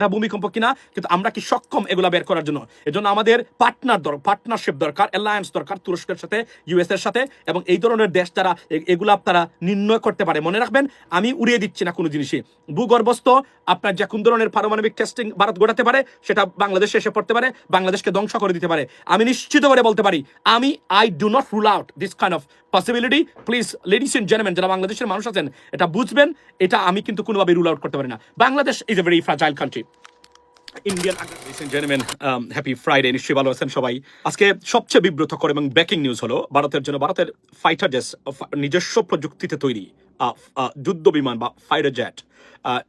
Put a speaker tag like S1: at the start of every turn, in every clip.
S1: না ভূমিকম্প কিনা, কিন্তু আমরা কি সক্ষম এগুলা বের করার জন্য? এজন্য আমাদের পার্টনার দরকার পার্টনারশিপ দরকার অ্যালায়েন্স দরকার তুরস্কের সাথে ইউএস এর সাথে, এবং এই ধরনের দেশ এ- এগুলা তারা নির্ণয় করতে পারে। মনে রাখবেন, আমি উড়িয়ে দিচ্ছি না কোনো জিনিসই। ভূগর্ভস্থ, আপনার যে কোন ধরনের পারমাণবিক টেস্টিং ভারত ঘটাতে পারে, সেটা বাংলাদেশে এসে পড়তে পারে, বাংলাদেশকে ধ্বংস করে দিতে পারে। আমি নিশ্চিত করে বলতে পারি, আমি I do not rule out this kind of possibility please ladies and gentleman যারা বাংলাদেশের মানুষ আছেন, এটা বুঝবেন, এটা আমি কিন্তু কোনোভাবে রুল আউট করতে পারি না। Bangladesh is a very fragile country Indian Friday ভালো সবচেয়ে এবং ভারতের ফাইটার নিজস্ব প্রযুক্তিতে তৈরি যুদ্ধ বিমান বা ফাইটার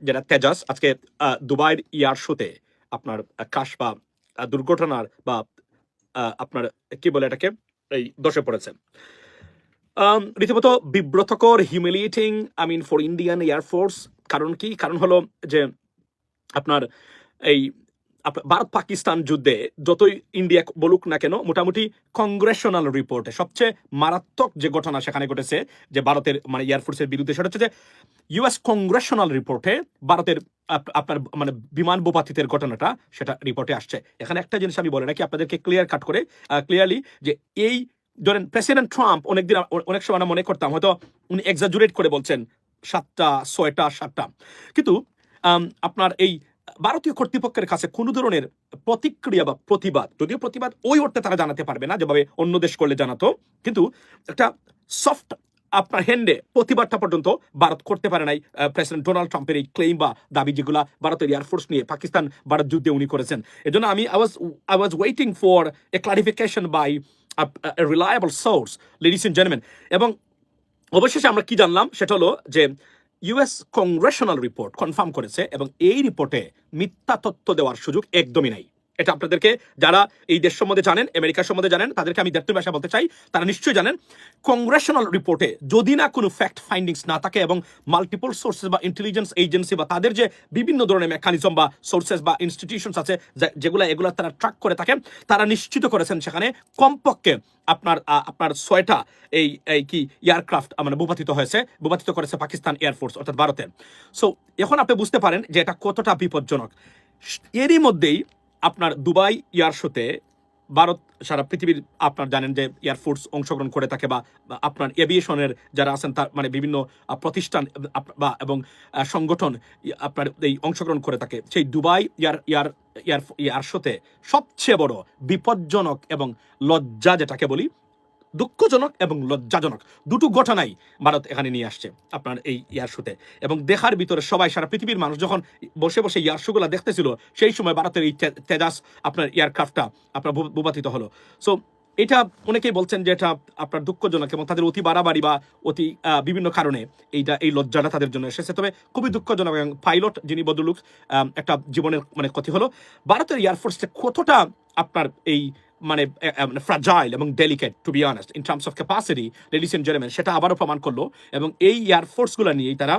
S1: যেটা আজকে দুবাইয়ের ইয়ার শোতে আপনার কাশ বা দুর্ঘটনার বা আপনার, কি বলে এটাকে? এই দশে পড়েছে। রীতিমতো বিব্রতকর humiliating I mean for Indian air force কারণ কি? কারণ হলো যে আপনার এই ভারত পাকিস্তান যুদ্ধে যতই ইন্ডিয়া বলুক না কেন, মোটামুটি কংগ্রেশনাল রিপোর্টে সবচেয়ে মারাত্মক যে ঘটনা সেখানে ঘটেছে, যে ভারতের মানে এয়ারফোর্সের বিরুদ্ধে, সেটা হচ্ছে যে ইউএস কংগ্রেশনাল রিপোর্টে ভারতের আপ- আপনার মানে বিমান বোপাতিতের ঘটনাটা সেটা রিপোর্টে আসছে। এখানে একটা জিনিস আমি বলে রাখি, আপনাদেরকে ক্লিয়ার কাট করে ক্লিয়ারলি যে এই ধরেন প্রেসিডেন্ট ট্রাম্প অনেকদিন অনেক সময় মনে করতাম, হয়তো উনি এক্সাজুরেট করে বলছেন, সাতটা, ছয়টা, সাতটা। কিন্তু আপনার এই ভারতীয় কর্তৃপক্ষের কাছে কোনো ধরনের প্রতিক্রিয়া বা প্রতিবাদ, যদিও প্রতিবাদ ওই অর্থে তারা জানাতে পারবে না, যেভাবে অন্য দেশ করলে জানাতো, কিন্তু একটা সফট আপনার হ্যান্ডে প্রতিবাদটা পর্যন্ত ভারত করতে পারে নাই প্রেসিডেন্ট ডোনাল্ড ট্রাম্পের এই ক্লেম বা দাবি যেগুলা ভারতের এয়ারফোর্স নিয়ে পাকিস্তান ভারত যুদ্ধে উনি করেছেন। এজন্য আমি I was I was waiting for a clarification by reliable source ladies and জেনমেন এবং অবশেষে আমরা কি জানলাম? সেটা হলো যে ইউএস কংগ্রেশনাল রিপোর্ট কনফার্ম করেছে এবং এই রিপোর্টে মিথ্যা তথ্য দেওয়ার সুযোগ একদমই নাই। এটা আপনাদেরকে যারা এই দেশ সম্বন্ধে জানেন আমেরিকার সম্বন্ধে জানেন, তাদেরকে আমি দেড় ভাষা বলতে চাই, তারা নিশ্চয়ই জানেন কংগ্রেশনাল রিপোর্টে যদি না কোনো ফ্যাক্ট ফাইন্ডিংস না থাকে এবং মাল্টিপল সোর্সেস বা ইন্টেলিজেন্স এজেন্সি বা তাদের যে বিভিন্ন ধরনের মেকানিজম বা সোর্সেস বা ইনস্টিটিউশনস আছে যেগুলো, এগুলো তারা ট্র্যাক করে থাকেন তারা নিশ্চিত করেছেন সেখানে কমপক্ষে আপনার আপনার ছয়টা এই এই কি এয়ারক্রাফট মানে ভূপাতিত হয়েছে, ভূপাতিত করেছে পাকিস্তান এয়ারফোর্স অর্থাৎ ভারতের সো এখন আপনি বুঝতে পারেন যে এটা কতটা বিপজ্জনক। এরই মধ্যেই আপনার দুবাই এয়ারশোতে ভারত সারা পৃথিবীর, আপনার জানেন যে এয়ারফোর্স অংশগ্রহণ করে থাকে বা আপনার এভিয়েশনের যারা আছেন তার মানে বিভিন্ন প্রতিষ্ঠান বা, এবং সংগঠন আপনার এই অংশগ্রহণ করে থাকে। সেই দুবাই ইয়ার ইয়ার শোতে সবচেয়ে বড় বিপজ্জনক এবং লজ্জা যেটাকে বলি দুঃখজনক এবং লজ্জাজনক। দুটো ঘটনাই ভারত এখানে নিয়ে আসছে আপনার এই ইয়ার শোতে। এবং দেখার ভিতরে সবাই, সারা পৃথিবীর মানুষ যখন বসে বসে ইয়ার শোগুলা দেখতেছিল, সেই সময় ভারতের এই তেজাস আপনার এয়ারক্রাফটটা আপনার ভূপাতিত হলো। সো এটা অনেকেই বলছেন যে এটা আপনার দুঃখজনক এবং তাদের অতি বাড়াবাড়ি বা অতি বিভিন্ন কারণে এইটা, এই লজ্জাটা তাদের জন্য এসেছে। তবে খুবই দুঃখজনক এবং পাইলট যিনি বদলুক একটা জীবনের মানে ক্ষতি হলো। ভারতের এয়ারফোর্সটা কতটা আপনার এই মানে ফ্রাজাইল এবং delicate to be honest in terms of capacity ladies and gentleman সেটা আবারও প্রমাণ করল এবং এই এয়ারফোর্সগুলো নিয়েই তারা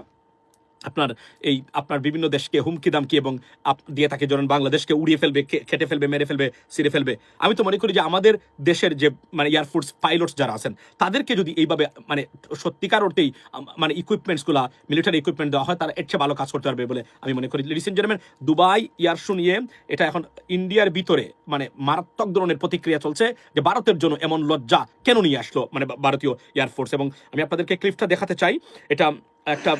S1: আপনার এই আপনার বিভিন্ন দেশকে হুমকি, দামকি এবং আপ- দিয়ে থাকে যেমন বাংলাদেশকে উড়িয়ে ফেলবে খেটে ফেলবে, মেরে ফেলবে, ছিঁড়ে ফেলবে। আমি তো মনে করি যে আমাদের দেশের যে মানে এয়ারফোর্স পাইলটস যারা আছেন, তাদেরকে যদি এইভাবে মানে সত্যিকার অর্থেই মানে ইকুইপমেন্টসগুলো মিলিটারি ইকুইপমেন্ট দেওয়া হয়, তারা এর চেয়ে ভালো কাজ করতে পারবে বলে আমি মনে করি। রিসেন্ট জেন্টলম্যান দুবাই ইয়ার নিয়ে এটা এখন ইন্ডিয়ার ভিতরে মানে মারাত্মক ধরনের প্রতিক্রিয়া চলছে যে ভারতের জন্য এমন লজ্জা কেন নিয়ে আসলো মানে ভারতীয় এয়ারফোর্স এবং আমি আপনাদেরকে ক্লিপটা দেখাতে চাই। এটা একটা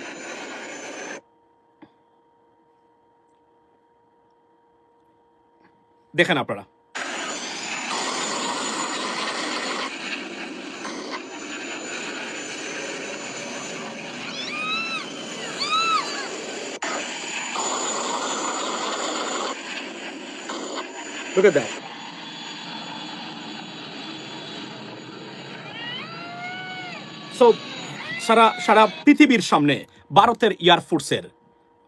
S1: দেখেন আপনারা. সো সারা সারা পৃথিবীর সামনে ভারতের এয়ারফোর্সের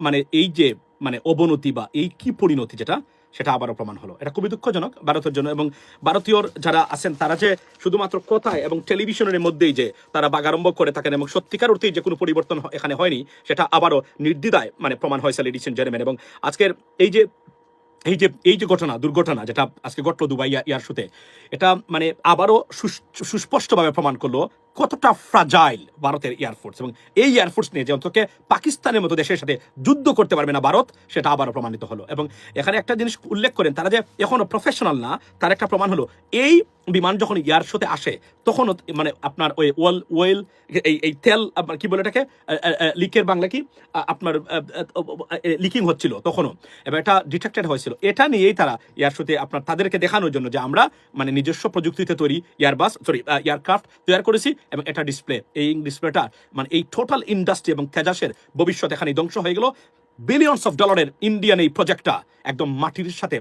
S1: মানে এই যে মানে অবনতি বা এই কি পরিণতি যেটা সেটা আবারও প্রমাণ হলো। এটা খুবই দুঃখজনক ভারতের জন্য এবং ভারতীয় যারা আছেন, তারা যে শুধুমাত্র কথায় এবং টেলিভিশনের মধ্যেই যে তারা বাগারম্ভ করে থাকেন এবং সত্যিকার অর্থেই যে কোনো পরিবর্তন এখানে হয়নি, সেটা আবারও নির্দ্বিধায় মানে প্রমাণ হয়েছে লেডিস এন্ড এবং আজকের এই যে এই যে এই যে ঘটনা, দুর্ঘটনা যেটা আজকে ঘটলো দুবাই ইয়ার- ইয়ার এটা মানে আবারও সুস- সুস্পষ্টভাবে প্রমাণ করল কতটা ফ্রাজাইল ভারতের এয়ারফোর্স এবং এই এয়ারফোর্স নিয়ে যে অন্তকে পাকিস্তানের মতো দেশের সাথে যুদ্ধ করতে পারবে না ভারত, সেটা আবারও প্রমাণিত হলো। এবং এখানে একটা জিনিস উল্লেখ করেন, তারা যে এখনও প্রফেশনাল না, তার একটা প্রমাণ হলো, এই বিমান যখন এয়ার শোতে আসে, তখনও মানে আপনার ওই ওয়েল ওয়েল এই এই তেল আপনার কি বলে এটাকে? লিকের বাংলা কি? আপনার লিকিং হচ্ছিল তখনও। এবং এটা ডিটেক্টেড হয়েছিল। এটা নিয়েই তারা এয়ার শোতে আপনার তাদেরকে দেখানোর জন্য যে আমরা মানে নিজস্ব প্রযুক্তিতে তৈরি এয়ারবাস সরি এয়ারক্রাফট তৈরি করেছি এবং এটা ডিসপ্লে এই ডিসপ্লেটা মানে এই টোটাল ইন্ডাস্ট্রি এবং তেজাসের ভবিষ্যৎ এখানে ধ্বংস হয়ে গেল। বিলিয়নস অফ ডলারের ইন্ডিয়ান এই প্রজেক্টটা একদম মাটির সাথে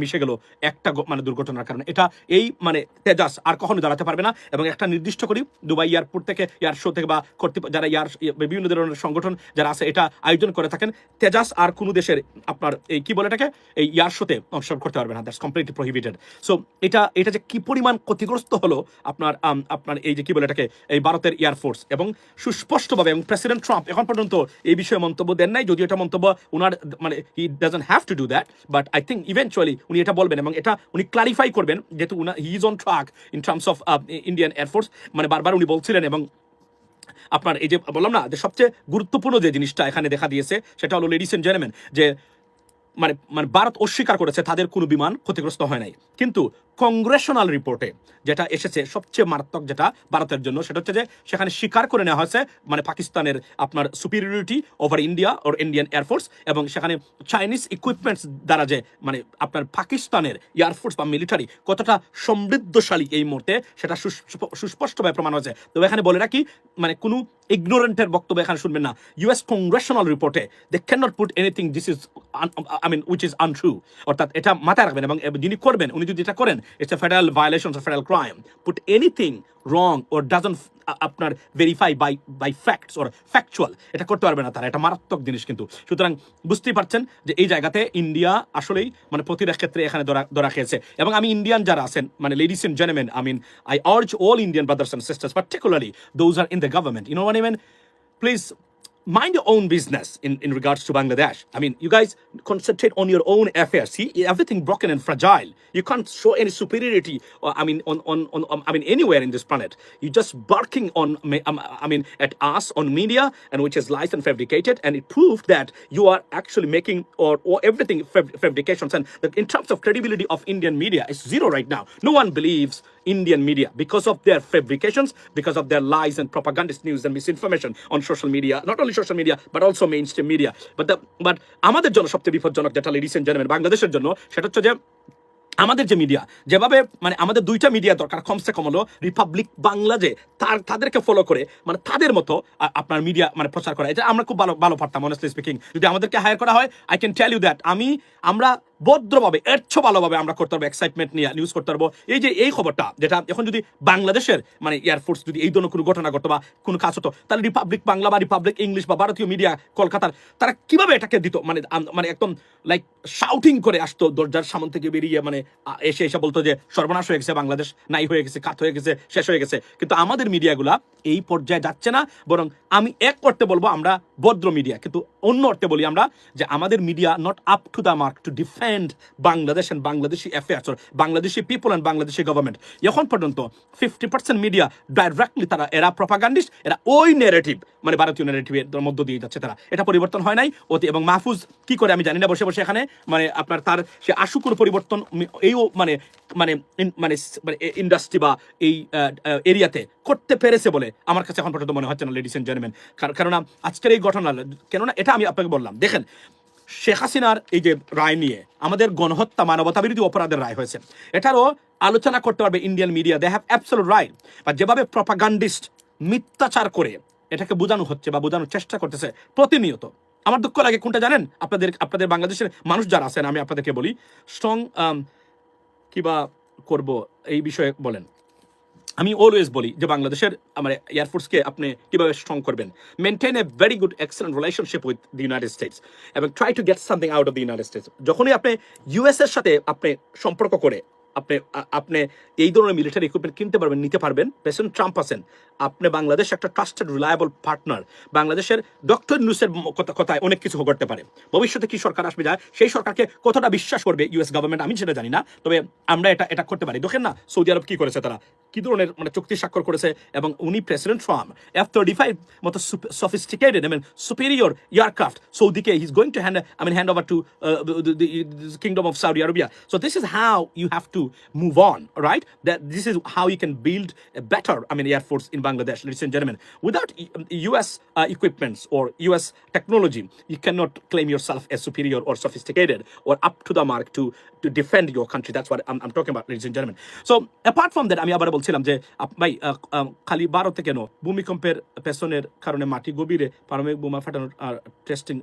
S1: মিশে গেল একটা মানে দুর্ঘটনার কারণে। এটা এই মানে তেজাস আর কখনো দাঁড়াতে পারবে না এবং একটা নির্দিষ্ট করি দুবাই এয়ারপোর্ট থেকে, এয়ার শো থেকে বা কর্তৃপ, যারা ইয়ার বিভিন্ন ধরনের সংগঠন যারা আছে, এটা আয়োজন করে থাকেন। তেজাস আর কোনো দেশের আপনার এই কি বলে এটাকে? এই ইয়ার শোতে অংশগ্রহণ করতে পারবে না। দ্যাটস কমপ্লিটলি প্রহিবিটেড সো এটা এটা যে কি পরিমাণ ক্ষতিগ্রস্ত হলো আপনার আপনার এই যে কি বলে এটাকে? এই ভারতের এয়ারফোর্স এবং সুস্পষ্টভাবে এবং প্রেসিডেন্ট ট্রাম্প এখন পর্যন্ত এই বিষয়ে মন্তব্য দেন নাই, যদিও এটা মন্তব্য ওনার মানে he doesn't have to do that but I think eventually উনি এটা বলবেন এবং এটা উনি ক্লারিফাই করবেন, যেহেতু উনা he is on track in terms of Indian air force মানে বারবার উনি বলছিলেন এবং আপনার এই যে বললাম না, যে সবচেয়ে গুরুত্বপূর্ণ যে জিনিসটা এখানে দেখা দিয়েছে, সেটা হলো লেডিস এন্ড জেন্টলম্যান যে মানে মানে ভারত অস্বীকার করেছে তাদের কোনো বিমান ক্ষতিগ্রস্ত হয় নাই। কিন্তু কংগ্রেশনাল রিপোর্টে যেটা এসেছে সবচেয়ে মারাত্মক যেটা ভারতের জন্য, সেটা হচ্ছে যে সেখানে স্বীকার করে নেওয়া হয়েছে মানে পাকিস্তানের আপনার superiority over India or Indian air force এবং সেখানে চাইনিজ ইকুইপমেন্টস দ্বারা যে মানে আপনার পাকিস্তানের এয়ারফোর্স বা মিলিটারি কতটা সমৃদ্ধশালী এই মুহূর্তে, সেটা সুস্প- সুস্পষ্টভাবে প্রমাণ হয়েছে। তবে এখানে বলে রাখি মানে কোনো ইগনোরেন্টের বক্তব্য এখানে শুনবেন না। ইউএস কংগ্রেশনাল রিপোর্টে they can not put anything this is I mean which is untrue অর্থাৎ এটা মাথায় রাখবেন এবং যিনি করবেন, উনি যদি এটা করেন it's a federal violation federal crime put anything wrong or doesn't আপনার verify by by facts or factual এটা করতে পারবে না তারা। এটা মারাত্মক জিনিস কিন্তু। সুতরাং বুঝতেই পারছেন যে এই জায়গাতে ইন্ডিয়া আসলেই মানে প্রতিটা ক্ষেত্রে এখানে ধরা ধরা খেয়েছে। এবং আমি ইন্ডিয়ান যারা আছেন মানে ladies and gentleman I mean I urge all Indian brothers and sisters particularly those are in the government you know one even please mind your own business in, in regards to Bangladesh. I mean, you guys concentrate on your own affairs. See, everything broken and fragile. You can't show any superiority. Or, I mean, on, on, on, on I mean, anywhere in this planet. You're just barking on, um, I mean, at us on media, and which is lies and fabricated, and it proved that you are actually making or, or everything fab- fabrications. And in terms of credibility of Indian media, it's zero right now. No one believes Indian media because of their fabrications, because of their lies and propagandist news and misinformation on social media, not only social media, but also mainstream media. But the but আমাদের জন্য সবচেয়ে বিপজ্জনক যেটা ladies and gentleman বাংলাদেশের জন্য সেটা হচ্ছে যে আমাদের যে মিডিয়া যেভাবে মানে আমাদের দুইটা মিডিয়া দরকার কমসে কম হলো রিপাবলিক বাংলা যে তার তাদেরকে ফলো করে মানে তাদের মতো আপনার মিডিয়া মানে প্রচার করা এটা আমরা খুব ভালো ভালো পারতাম অনেস্টলি স্পিকিং যদি আমাদেরকে হায়ার করা হয় I can tell you that আমি আমরা ভদ্রভাবে, এর ভালোভাবে আমরা করতে পারব এক্সাইটমেন্ট নিয়ে নিউজ করতে পারব। এই যে এই খবরটা, যেটা এখন যদি বাংলাদেশের মানে এয়ারফোর্স যদি এই ধরনের কোনো ঘটনা ঘটতো বা কোনো কাজ হতো, তাহলে রিপাবলিক বাংলা বা রিপাবলিক ইংলিশ বা ভারতীয় মিডিয়া কলকাতার, তারা কীভাবে এটাকে দিত? মানে মানে একদম লাইক শাউটিং করে আসতো দরজার সামন থেকে বেরিয়ে মানে এসে এসে বলতো যে সর্বনাশ হয়ে গেছে বাংলাদেশ, নাই হয়ে গেছে, কাত হয়ে গেছে, শেষ হয়ে গেছে। কিন্তু আমাদের মিডিয়াগুলা এই পর্যায়ে যাচ্ছে না, বরং আমি এক করতে বলব আমরা ভদ্র মিডিয়া কিন্তু অন্য অর্থে বলি আমরা যে আমাদের media not up to the mark to defend Bangladesh and Bangladeshi affairs Bangladeshi people and Bangladeshi government এখন পর্যন্ত ফিফটি পার্সেন্ট মিডিয়া ডাইরেক্টলি তারা এরা প্রপাগান্ডিস্ট এরা ওই নেরেটিভ মানে ভারতীয় নেরেটিভের মধ্য দিয়ে যাচ্ছে তারা। এটা পরিবর্তন হয় নাই। অতি এবং মাহফুজ কি করে আমি জানি না, বসে বসে এখানে মানে আপনার তার সে কোনো পরিবর্তন এইও মানে মানে মানে মানে ইন্ডাস্ট্রি বা এই এরিয়াতে করতে পেরেছে বলে আমার কাছে এখন পর্যন্ত মনে হচ্ছে না লেডিস এন্ড জেন্টলম্যান কেননা আজকের এই ঘটনা, কেননা এটা আমি আপনাকে বললাম। দেখেন শেখ হাসিনার এই যে রায় নিয়ে আমাদের গণহত্যা মানবতা বিরোধী অপরাধের রায় হয়েছে, এটারও আলোচনা করতে পারবে Indian media they have absolute right বা যেভাবে প্রপাগান্ডিস্ট মিথ্যাচার করে এটাকে বোঝানো হচ্ছে বা বোঝানোর চেষ্টা করতেছে প্রতিনিয়ত। আমার দুঃখ লাগে কোনটা জানেন? আপনাদের আপনাদের বাংলাদেশের মানুষ যারা আছেন, আমি আপনাদেরকে বলি, স্ট্রং কিবা করব এই বিষয়ে বলেন। আমি অলওয়েজ বলি যে বাংলাদেশের আমার এয়ারফোর্সকে আপনি কীভাবে স্ট্রং করবেন? Maintain a very good excellent relationship with the United States এবং try to get something out of the United States যখনই আপনি ইউএস এর সাথে আপনি সম্পর্ক করে আপনি আপনি এই ধরনের মিলিটারি ইকুইপমেন্ট কিনতে পারবেন, নিতে পারবেন। প্রেসিডেন্ট ট্রাম্প আছেন। আপনি বাংলাদেশ একটা ট্রাস্টেড রিলায়েবল পার্টনার বাংলাদেশের ডক্টর নিউজের কথা, কথায় অনেক কিছু করতে পারে। ভবিষ্যতে কি সরকার আসবে যায় সেই সরকারকে কতটা বিশ্বাস করবে ইউএস গভর্নমেন্ট আমি সেটা জানি না। তবে আমরা এটা এটা করতে পারি। দেখেন না, সৌদি আরব কি করেছে তারা? কি ধরনের মানে চুক্তি স্বাক্ষর করেছে? এবং উনি president Trump F thirty five মতো sophisticated I mean superior aircraft সৌদিকে he is going to hand I mean hand over to kingdom of Saudi Arabia so this is how you have to move on right that this is how you can build a better, I mean, air force in Bangladesh, ladies and gentlemen. Without um, U.S. Uh, equipments or U.S. technology, you cannot claim yourself as superior or sophisticated or up to the mark to to defend your country. That's what I'm, I'm talking about, ladies and gentlemen. So apart from that, আমি আবার বলছিলাম যে ভাই খালি ভারতে কেন ভূমিকম্পের পেছনের কারণে মাটি গভীরে পারমাণবিক বোমা ফাটানোর টেস্টিং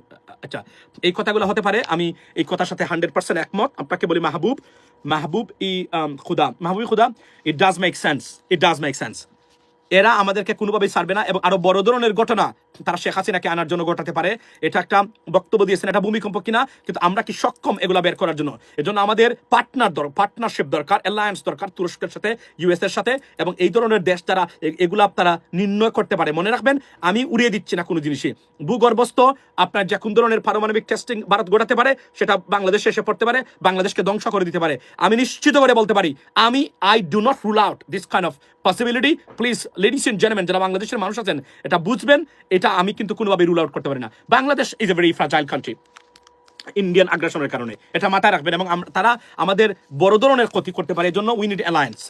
S1: আচ্ছা এই কথাগুলো হতে পারে আমি এই কথার সাথে হান্ড্রেড পার্সেন্ট একমত আপনাকে বলি মাহবুব মাহবুব ই Khuda. Mahbub Khuda it does make sense it does make sense এরা আমাদেরকে কোনোভাবেই ছাড়বে না এবং আরও বড় ধরনের ঘটনা তারা শেখ হাসিনাকে আনার জন্য ঘটাতে পারে। এটা একটা বক্তব্য দিয়েছেন, এটা ভূমিকম্প কিনা, কিন্তু আমরা কি সক্ষম এগুলা বের করার জন্য? এজন্য আমাদের পার্টনার দর পার্টনারশিপ দরকার অ্যালায়েন্স দরকার তুরস্কের সাথে ইউএস এর সাথে, এবং এই ধরনের দেশ এ- এগুলা তারা নির্ণয় করতে পারে। মনে রাখবেন, আমি উড়িয়ে দিচ্ছি না কোনো জিনিসই। ভূগর্ভস্থ, আপনার যে কোন ধরনের পারমাণবিক টেস্টিং ভারত ঘটাতে পারে, সেটা বাংলাদেশে এসে পড়তে পারে, বাংলাদেশকে ধ্বংস করে দিতে পারে। আমি নিশ্চিত করে বলতে পারি, আমি I do not rule out this kind of possibility please ladies and gentleman যারা বাংলাদেশের মানুষ আছেন, এটা বুঝবেন, এটা আমি কিন্তু কোনোভাবে রুল আউট করতে পারি না। Bangladesh is a very fragile country Indian আগ্রাসনের কারণে। এটা মাথায় রাখবেন এবং তারা আমাদের বড় ধরনের ক্ষতি করতে পারে। এই জন্য উই নিড অ্যালায়েন্স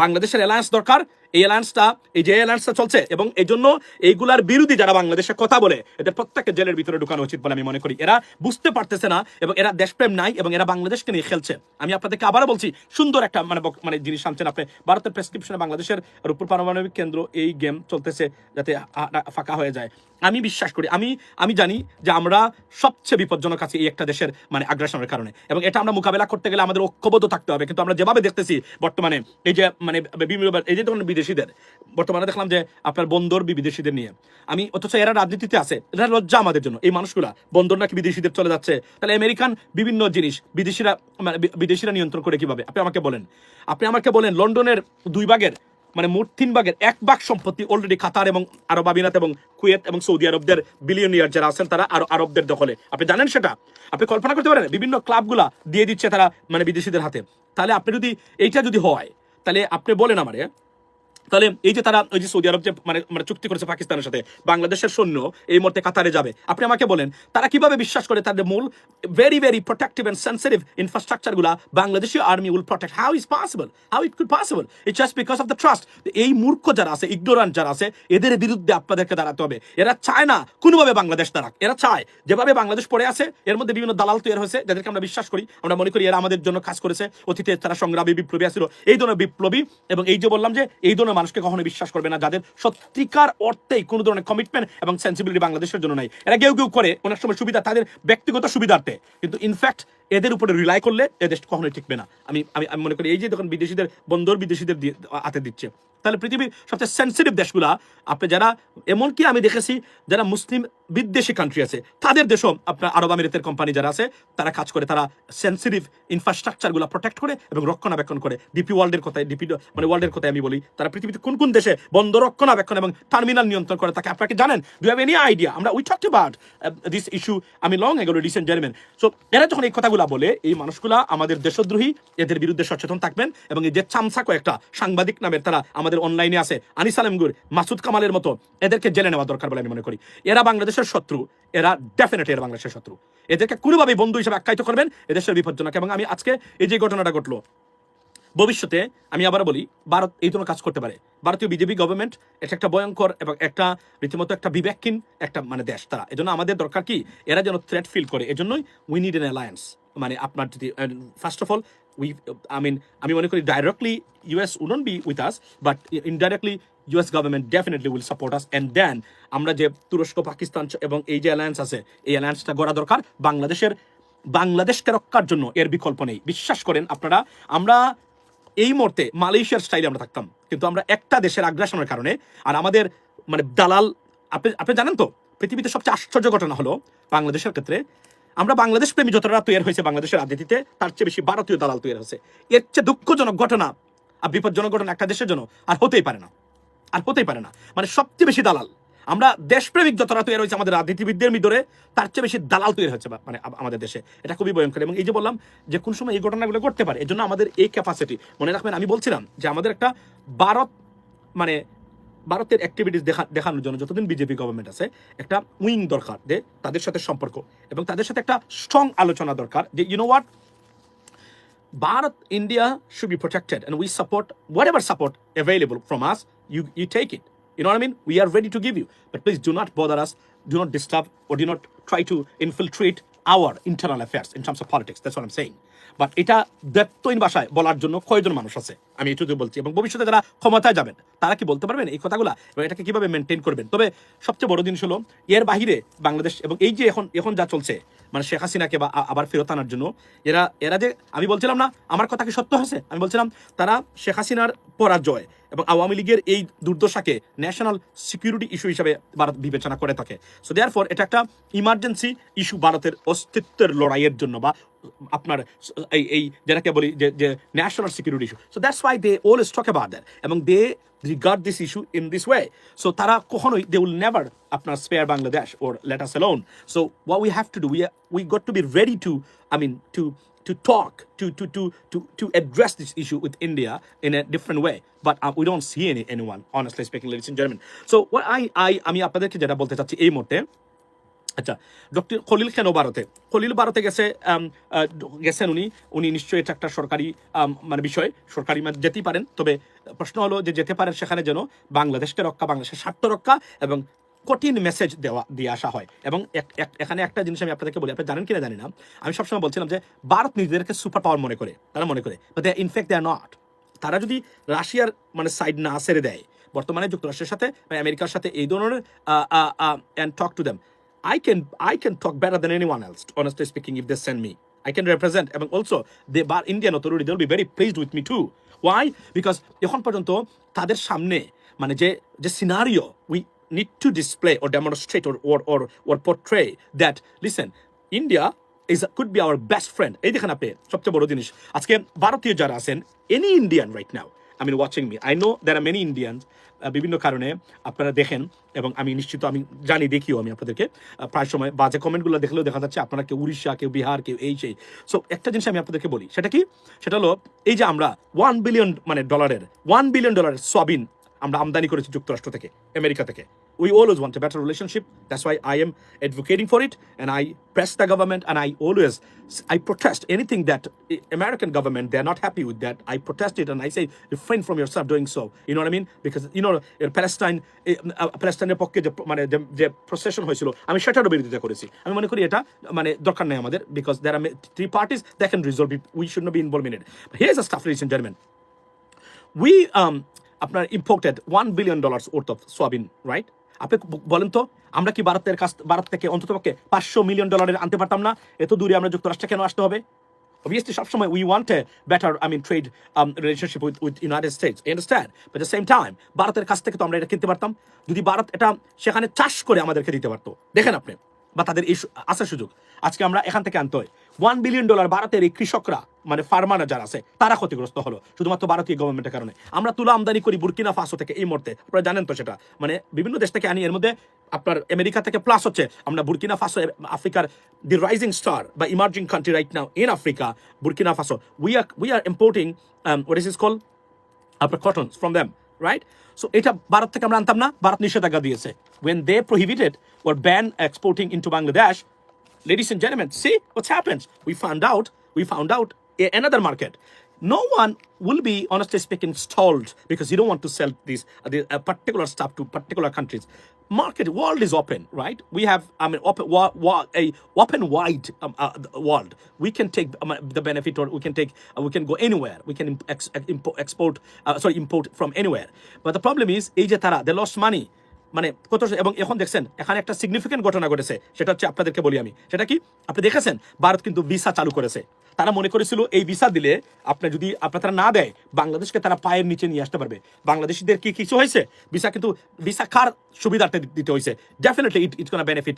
S1: বাংলাদেশের অ্যালায়েন্স দরকার। এই অ্যালায়েন্সটা এই যে অ্যালায়েন্সটা চলছে এবং এই জন্য এইগুলার বিরোধী যারা বাংলাদেশে কথা বলে, এদের প্রত্যেককে জেলের ভিতরে ঢুকানো উচিত বলে আমি মনে করি। এরা বুঝতে পারতেছে না এবং এরা দেশপ্রেম নাই এবং এরা বাংলাদেশকে নিয়ে খেলছে। আমি আপনাদেরকে আবারও বলছি, সুন্দর একটা মানে মানে জিনিস আনছেন আপনি। ভারতের প্রেসক্রিপশনে বাংলাদেশের রূপপুর পারমাণবিক কেন্দ্র এই গেম চলতেছে যাতে ফাঁকা হয়ে যায়। আমি বিশ্বাস করি, আমি আমি জানি যে আমরা সবচেয়ে বিপজ্জনক আছি এই একটা দেশের মানে আগ্রাসনের কারণে। এবং এটা আমরা মোকাবেলা করতে গেলে আমাদের ঐক্যবদ্ধ থাকতে হবে। কিন্তু আমরা যেভাবে দেখতেছি বর্তমানে, এই যে মানে বিভিন্ন এই যে ধরনের বিদেশিদের, বর্তমানে দেখলাম যে আপনার বন্দর বিদেশিদের নিয়ে। আমি, অথচ এরা রাজনীতিতে আছে এটা লজ্জা আমাদের জন্য। এই মানুষগুলা, বন্দর নাকি বিদেশিদের চলে যাচ্ছে? তাহলে আমেরিকান বিভিন্ন জিনিস, বিদেশিরা মানে বিদেশিরা নিয়ন্ত্রণ করে কীভাবে? আপনি আমাকে বলেন। আপনি আমাকে বলেন, লন্ডনের দুই ভাগের মানে মোট তিন ভাগের এক ভাগ সম্পত্তি অলরেডি কাতার এবং আরব আমিরাত এবং কুয়েত এবং সৌদি আরবদের বিলিয়নিয়ার যারা আছেন তারা আরও আরবদের দখলে। আপনি জানেন সেটা? আপনি কল্পনা করতে পারেন, বিভিন্ন ক্লাবগুলা দিয়ে দিচ্ছে তারা মানে বিদেশিদের হাতে। তাহলে আপনি যদি এইটা যদি হয়, তাহলে আপনি বলেন আমারে তাহলে এই যে তারা, ওই যে সৌদি আরব যে মানে মানে চুক্তি করেছে পাকিস্তানের সাথে, বাংলাদেশের সৈন্য এই মুহূর্তে কাতারে যাবে। আপনি আমাকে বলেন, তারা কীভাবে বিশ্বাস করে তাদের মূল very very protective and sensitive ইনফ্রাস্ট্রাকচারগুলা Bangladeshi army will protect how is possible how it could possible it just because of the trust এই মূর্খ যারা আছে ইগনোরান্ট যারা আছে, এদের বিরুদ্ধে আপনাদেরকে দাঁড়াতে হবে। এরা চায় না কোনোভাবে বাংলাদেশ দাঁড়াক। এরা চায় যেভাবে বাংলাদেশ পড়ে আছে, এর মধ্যে বিভিন্ন দালাল তৈরি হয়েছে, যাদেরকে আমরা বিশ্বাস করি। আমরা মনে করি এরা আমাদের জন্য কাজ করেছে। অতীতে তারা সংগ্রামী বিপ্লবী আসছিল এই ধরনের বিপ্লবী, এবং এই যে বললাম যে, এই ধরনের মানুষকে কখনো বিশ্বাস করবে না, যাদের সত্যিকার অর্থেই কোনো ধরনের কমিটমেন্ট এবং সেন্সিবিলিটি বাংলাদেশের জন্য নাই। এরা কেউ কেউ করে, অনেক সময় সুবিধা তাদের ব্যক্তিগত সুবিধার্থে। কিন্তু ইনফ্যাক্ট এদের উপরে রিলাই করলে এদের কখনোই টিকবে না। আমি আমি আমি মনে করি এই যে তখন বিদেশিদের, বন্দর বিদেশিদের হাতে দিচ্ছে। তাহলে পৃথিবীর সবচেয়ে সেন্সিটিভ দেশগুলা, আপনি যারা, এমনকি আমি দেখেছি, যারা মুসলিম বিদ্বেষী কান্ট্রি আছে। তাদের দেশও আপনার আরব আমিরাতের কোম্পানি যারা আছে, তারা কাজ করে, তারা সেন্সিটিভ ইনফ্রাস্ট্রাকচারগুলো প্রোটেক্ট করে এবং রক্ষণাবেক্ষণ করে। ডিপি ওয়ার্ল্ডের কথায় ডিপি মানে ওয়ার্ল্ডের কথায় আমি বলি, তারা পৃথিবীতে কোন কোন দেশে বন্দর রক্ষণাবেক্ষণ এবং টার্মিনাল নিয়ন্ত্রণ করে তাকে আপনাকে জানেন? ডু হ্যাভ এনি আইডিয়া আমরা we talk about this issue আমি লং এগুলো রিসেন্ট জেনমেন সো এরা যখন এই কথাগুলো বলে, এই মানুষগুলা আমাদের দেশদ্রোহী, এদের বিরুদ্ধে সচেতন থাকবেন এবং এই যে চামচা কয়েকটা সাংবাদিক নামের তারা আমাদের অনলাইনে আছে, আনিস আলমগুর, মাসুদ কামালের মতো, এদেরকে জেলে নেওয়া দরকার বলে আমি মনে করি। এরা বাংলাদেশের শত্রু, এরা ডেফিনেটলি এরা বাংলাদেশের শত্রু। এদেরকে কোনোভাবেই বন্ধু হিসেবে আখ্যায়িত করবেন এদেশের বিপজ্জনক। এবং আমি আজকে এই যে ঘটনাটা ঘটলো, ভবিষ্যতে আমি আবার বলি, ভারত এই ধরনের কাজ করতে পারে। ভারতীয় বিজেপি গভর্নমেন্ট এটা একটা ভয়ঙ্কর এবং একটা রীতিমতো একটা বিবেকহীন একটা মানে দেশ তারা। এজন্য আমাদের দরকার কি, এরা যেন থ্রেট ফিল করে। এজন্যই উই নিড এন অ্যালায়েন্স মানে আপনার যদি first of all we I mean আমি মনে করি directly US wouldn't be with us but indirectly US government definitely will support us and then আমরা যে তুরস্ক, পাকিস্তান এবং এই যে অ্যালায়েন্স আছে, এই অ্যালায়েন্সটা গড়া দরকার বাংলাদেশের, বাংলাদেশকে রক্ষার জন্য এর বিকল্প নেই। বিশ্বাস করেন আপনারা, আমরা এই মুহূর্তে মালয়েশিয়ার স্টাইলে আমরা থাকতাম। কিন্তু আমরা একটা দেশের আগ্রাসনের কারণে, আর আমাদের মানে দালাল, আপনি আপনি জানেন তো, পৃথিবীতে সবচেয়ে আশ্চর্য ঘটনা হলো বাংলাদেশের ক্ষেত্রে, আমরা বাংলাদেশ প্রেমী যতটা তৈরি হয়েছে বাংলাদেশের রাজনীতিতে, তার চেয়ে বেশি ভারতীয় দালাল তৈরি হয়েছে। এর চেয়ে দুঃখজনক ঘটনা আর বিপজ্জনক ঘটনা একটা দেশের জন্য আর হতেই পারে না। আর হতেই পারে না। মানে সবচেয়ে বেশি দালাল। আমরা দেশপ্রেমিক যতটা তৈরি হয়েছে আমাদের রাজনীতিবিদদের ভিতরে তার চেয়ে বেশি দালাল তৈরি হচ্ছে মানে আমাদের দেশে। এটা খুবই ভয়ঙ্কর। এবং এই যে বললাম যে কোন সময় এই ঘটনাগুলো ঘটতে পারে এই জন্য আমাদের এই ক্যাপাসিটি মনে রাখবেন আমি বলছিলাম যে আমাদের একটা ভারত মানে ভারতের অ্যাক্টিভিটিস দেখা দেখানোর জন্য যতদিন বিজেপি গভর্নমেন্ট আছে একটা উইং দরকার যে তাদের সাথে সম্পর্ক। এবং তাদের সাথে একটা স্ট্রং আলোচনা দরকার যে you know Bharat India India be be protected, we support support whatever support available from us. You you take it. You know what I mean? We are ready to give you, but please do not bother us. Do not disturb or do not try to infiltrate our internal affairs in terms of politics. That's what I'm saying. But এটা দত্তহীন ভাষায় বলার জন্য কয়জন মানুষ আছে? আমি এটুকু বলছি। এবং ভবিষ্যতে যারা ক্ষমতায় যাবেন, তারা কি বলতে পারবেন এই কথাগুলো? এবং এটাকে কীভাবে মেনটেন করবেন? তবে সবচেয়ে বড় জিনিস হলো, এর বাহিরে বাংলাদেশ এবং এই যে এখন এখন যা চলছে মানে শেখ হাসিনাকে বা আবার ফেরত আনার জন্য, এরা এরা যে, আমি বলছিলাম না, আমার কথা কি সত্য হয়েছে আমি বলছিলাম, তারা শেখ হাসিনার পরাজয় এবং আওয়ামী লীগের এই দুর্দশাকে ন্যাশনাল সিকিউরিটি ইস্যু হিসাবে ভারত বিবেচনা করে থাকে। সো দেয়ার ফর এটা একটা ইমার্জেন্সি ইস্যু ভারতের অস্তিত্বের লড়াইয়ের জন্য বা আপনার এই এই যেটাকে বলি যে যে national security issue so that's why they always talk about that এবং they regard this issue in this way so তারা কখনোই দে উইল নেভার আপনার spare Bangladesh or let alone so what we have to do we we got to be ready to i mean to to talk to to to to to address this issue with india in a different way but uh, we don't see any anyone honestly speaking ladies and gentlemen so what i i আমি আপনাদেরকে যেটা বলতে চাচ্ছি এই মুহূর্তে আচ্ছা doctor Khalil কেন ভারতে? খলিল ভারতে গেছে গেছেন উনি উনি নিশ্চয়ই এটা একটা সরকারি মানে বিষয়, সরকারি মানে যেতেই পারেন। তবে প্রশ্ন হলো যে যেতে পারেন সেখানে যেন বাংলাদেশকে রক্ষা, বাংলাদেশের স্বার্থ রক্ষা এবং কঠিন মেসেজ দেওয়া, দিয়ে আসা হয়। এবং এখানে একটা জিনিস আমি আপনাদেরকে বলি, আপনি জানেন কিনা জানি না। আমি সবসময় বলছিলাম যে ভারত নিজেদেরকে সুপার পাওয়ার মনে করে, তারা মনে করে দে ইনফ্যাক্ট দে আর নট তারা যদি রাশিয়ার মানে সাইড না সেরে দেয়, বর্তমানে যুক্তরাষ্ট্রের সাথে আমেরিকার সাথে এই ধরনের and talk to them I can I can talk better than anyone else, honestly speaking, if they send me. I can represent, এবং also the bar Indian authority, they'll be very pleased with me too. Why? Because এখন পর্যন্ত তাদের সামনে মানে যে যে scenario we need to display or demonstrate or or or, or portray that listen, India is could be our best friend. এই দেখেন আপনি সবচেয়ে বড় জিনিস আজকে ভারতীয় যারা আছেন any Indian right now I mean watching me I know there are many Indians আহ, বিভিন্ন কারণে আপনারা দেখেন এবং আমি নিশ্চিত আমি জানি, দেখিও আমি আপনাদেরকে। প্রায় সময় বাজে কমেন্টগুলো দেখলেও দেখা যাচ্ছে আপনারা কেউ উড়িষ্যা, কেউ বিহার, কেউ এই সেই। সো একটা জিনিস আমি আপনাদেরকে বলি, সেটা কি? সেটা হলো, এই যে আমরা ওয়ান বিলিয়ন মানে ডলারের ওয়ান বিলিয়ন ডলারের সয়াবিন আমরা আমদানি করেছি যুক্তরাষ্ট্র থেকে, আমেরিকা থেকে। We always want a better relationship that's why i am advocating for it and i press the government and i always i protest anything that american government they're not happy with that i protest it and i say refrain from yourself doing so you know what i mean because you know in palestine প্যালেস্টাইনের পক্ষে যে মানে যে- procession হয়েছিল আমি সেটারও বিরোধিতা করেছি আমি মনে করি এটা মানে দরকার নেই আমাদের because there are three parties that can resolve we should be involve in it here uh stuff ladies and gentleman we আপনার imported one billion dollars worth of soybean right আপনি বলেন তো আমরা কি ভারতের কাছ ভারত থেকে অন্তত পক্ষে পাঁচশো মিলিয়ন ডলারের আনতে পারতাম না? এত দূরে আমরা যুক্তরাষ্ট্রে কেন আসতে হবে? Obviously, সবসময় we want a better, I mean, trade um, relationship with, with United States. At the same time, ভারতের কাছ থেকে তো আমরা এটা কিনতে পারতাম। যদি ভারত এটা সেখানে চাষ করে আমাদেরকে দিতে পারতো দেখেন আপনি বা তাদের এই আসার সুযোগ। আজকে আমরা এখান থেকে আনতে হয়। ওয়ান বিলিয়ন ডলার ভারতের এই কৃষকরা মানে ফার্মাররা যারা আছে, তারা ক্ষতিগ্রস্ত হলো, শুধুমাত্র ভারতীয় গভর্নমেন্টের কারণে। আমরা তুলা আমদানি করি বুরকিনা ফাসো থেকে এই মুহূর্তে, আপনারা জানেন তো সেটা। মানে বিভিন্ন দেশ থেকে আনি, এর মধ্যে আপনার আমেরিকা থেকে প্লাস হচ্ছে, আমরা বুরকিনা ফাসো, আফ্রিকার দি রাইজিং স্টার বা emerging country right now in Africa Burkina Faso. We are we are importing what is is call আপনার cotton from them right so এটা ভারত থেকে আমরা আনতাম না, ভারত নিষেধাজ্ঞা দিয়েছে। When they prohibited or banned exporting into Bangladesh, ladies and gentlemen, see what's happened we found out, we found out another market no one will be honestly speaking stalled because you don't want to sell these uh, uh, particular stuff to particular countries market world is open right we have i mean open wa, wa, a open wide um, uh, world we can take um, the benefit or we can take uh, we can go anywhere we can ex, import, export uh, sorry import from anywhere but the problem is এই যে তারা they lost money মানে কত এবং এখন দেখছেন এখানে একটা সিগনিফিকেন্ট ঘটনা ঘটেছে সেটা হচ্ছে আপনাদেরকে বলি আমি সেটা কি আপনি দেখেছেন ভারত কিন্তু ভিসা চালু করেছে তারা মনে করেছিল এই ভিসা দিলে আপনি যদি আপনার তারা না দেয়, বাংলাদেশকে তারা পায়ের নিচে নিয়ে আসতে পারবে। বাংলাদেশিদের কি কিছু হয়েছে? ভিসা কিন্তু, ভিসা কার সুবিধার্থে দিতে হয়েছে। Definitely it it's gonna benefit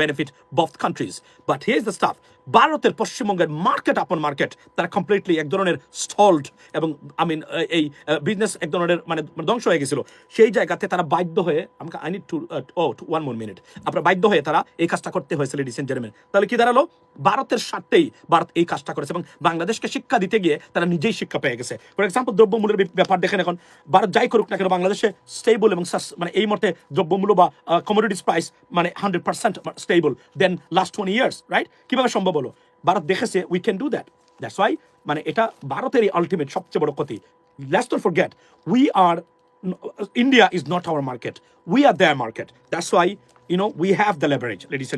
S1: benefit both countries but here the stuff ভারতের পশ্চিমবঙ্গের মার্কেট আপন মার্কেট তারা কমপ্লিটলি এক ধরনের স্টলড এবং আই মিন এই বিজনেস এক ধরনের মানে ধ্বংস হয়ে গেছিল। সেই জায়গাতে তারা বাধ্য হয়ে, আমাকে I need to uh one more minute আপনার বাধ্য হয়ে তারা এই কাজটা করতে হয়েছিল এন্ড জেন্টলম্যান তাহলে কি দাঁড়াল? ভারতের স্বার্থেই ভারত এই কাজটা করেছে এবং বাংলাদেশকে শিক্ষা দিতে গিয়ে তারা নিজেই শিক্ষা পেয়ে গেছে ফর এক্সাম্পল দ্রব্যমূল্যের ব্যাপার দেখেন এখন ভারত যাই করুক না কেন বাংলাদেশে স্টেবল এবং মানে এই মুহূর্তে দ্রব্যমূল্য বা কমোডিটিস প্রাইস মানে hundred percent stable then last twenty years right কীভাবে সম্ভব হলো ভারত দেখেছে we can do that that's why মানে এটা ভারতেরই আলটিমেট সবচেয়ে বড় ক্ষতি let's not forget we are India is not our market. We are their market. That's why, you know, we have the leverage, ladies.